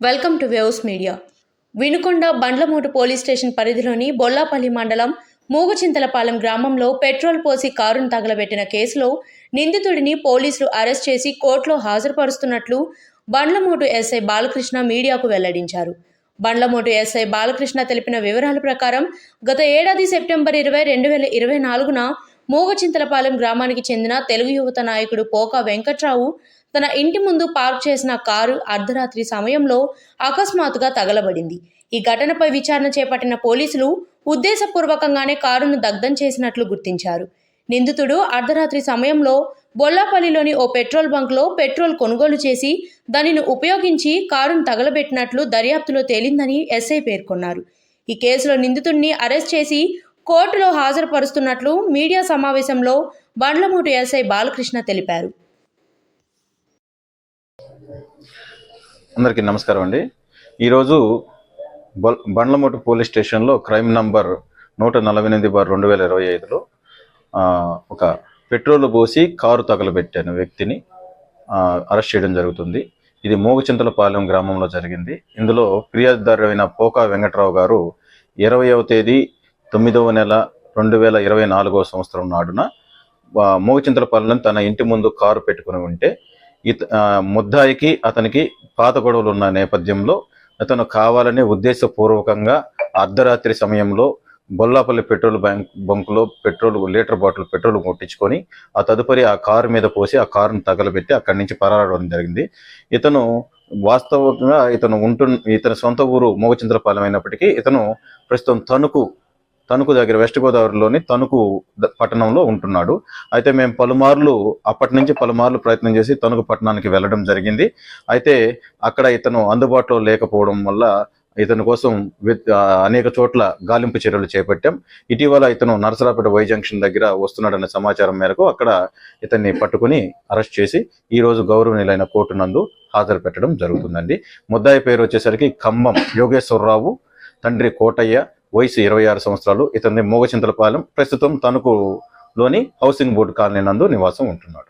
Welcome to waves media. Vinukonda Bandlamutu police station పరిధిలోని బొల్లాపల్లి మండలం మూగుచింతలపాలెం గ్రామంలో పెట్రోల్ పోసి కారును తగలబెట్టిన కేసులో నిందితుడిని పోలీసులు అరెస్ట్ చేసి కోర్టులో హాజరుపరుస్తున్నట్లు బండ్లమూటు ఎస్ఐ బాలకృష్ణ మీడియాకు వెల్లడించారు. బండ్లమూటు ఎస్ఐ బాలకృష్ణ తెలిపిన వివరాల ప్రకారం గత ఏడాది సెప్టెంబర్ ఇరవై రెండు వేల ఇరవై నాలుగున మూగచింతలపాలెం గ్రామానికి చెందిన తెలుగు యువత నాయకుడు పోకా వెంకట్రావు తన ఇంటి ముందు పార్క్ చేసిన కారు అర్ధరాత్రి సమయంలో అకస్మాత్తుగా తగలబడింది. ఈ ఘటనపై విచారణ చేపట్టిన పోలీసులు ఉద్దేశపూర్వకంగానే కారును దగ్ధం చేసినట్లు గుర్తించారు. నిందితుడు అర్ధరాత్రి సమయంలో బొల్లాపల్లిలోని ఓ పెట్రోల్ బంక్లో పెట్రోల్ కొనుగోలు చేసి దానిని ఉపయోగించి కారును తగలబెట్టినట్లు దర్యాప్తులో తేలిందని ఎస్ఐ పేర్కొన్నారు. ఈ కేసులో నిందితుడిని అరెస్ట్ చేసి కోర్టులో హాజరుపరుస్తున్నట్లు మీడియా సమావేశంలో బండ్లమూటు ఎస్ఐ బాలకృష్ణ తెలిపారు. అందరికీ నమస్కారం అండి. ఈరోజు బ బండ్లమూటు పోలీస్ స్టేషన్లో క్రైమ్ నంబర్ నూట నలభై ఎనిమిది బార్ రెండు వేల ఇరవై ఐదులో ఒక పెట్రోల్ పోసి కారు తగలబెట్టిన వ్యక్తిని అరెస్ట్ చేయడం జరుగుతుంది. ఇది మోగచింతలపాలెం గ్రామంలో జరిగింది. ఇందులో ఫిర్యాదుదారుడైన పోకా వెంకట్రావు గారు ఇరవయవ తేదీ తొమ్మిదవ నెల రెండు వేల ఇరవై నాలుగవ సంవత్సరం నాడున మోగచింతలపాలెం తన ఇంటి ముందు కారు పెట్టుకుని ఉంటే ఇత ముద్దాయికి అతనికి పాత గొడవలు ఉన్న నేపథ్యంలో అతను కావాలని ఉద్దేశపూర్వకంగా అర్ధరాత్రి సమయంలో బొల్లాపల్లి పెట్రోల్ బ్యాంక్ బంకులో పెట్రోల్ లీటర్ బాటిల్ పెట్రోల్ కొట్టించుకొని ఆ తదుపరి ఆ కారు మీద పోసి ఆ కారును తగలబెట్టి అక్కడి నుంచి పరారడం జరిగింది. ఇతను వాస్తవంగా ఇతను ఉంటు ఇతని సొంత ఊరు మోగచింద్రపాలెం అయినప్పటికీ ఇతను ప్రస్తుతం తణుకు తణుకు దగ్గర వెస్ట్ గోదావరిలోని తణుకు ద- పట్టణంలో ఉంటున్నాడు. అయితే మేము పలుమార్లు అప్పటి నుంచి పలుమార్లు ప్రయత్నం చేసి తణుకు పట్టణానికి వెళ్ళడం జరిగింది. అయితే అక్కడ ఇతను అందుబాటులో లేకపోవడం వల్ల ఇతని కోసం అనేక చోట్ల గాలింపు చర్యలు చేపట్టాం. ఇటీవల ఇతను నరసరాపేట వై జంక్షన్ దగ్గర వస్తున్నాడనే సమాచారం మేరకు అక్కడ ఇతన్ని పట్టుకుని అరెస్ట్ చేసి ఈరోజు గౌరవనీయులైన కోర్టు నందు హాజరు పెట్టడం జరుగుతుందండి. ముద్దాయి పేరు వచ్చేసరికి ఖమ్మం. యోగేశ్వరరావు తండ్రి కోటయ్య వయసు ఇరవై ఆరు సంవత్సరాలు. ఇతని మూగచింతలపాలెం ప్రస్తుతం తణుకులోని హౌసింగ్ బోర్డు కాలనీ నందు నివాసం ఉంటున్నాడు.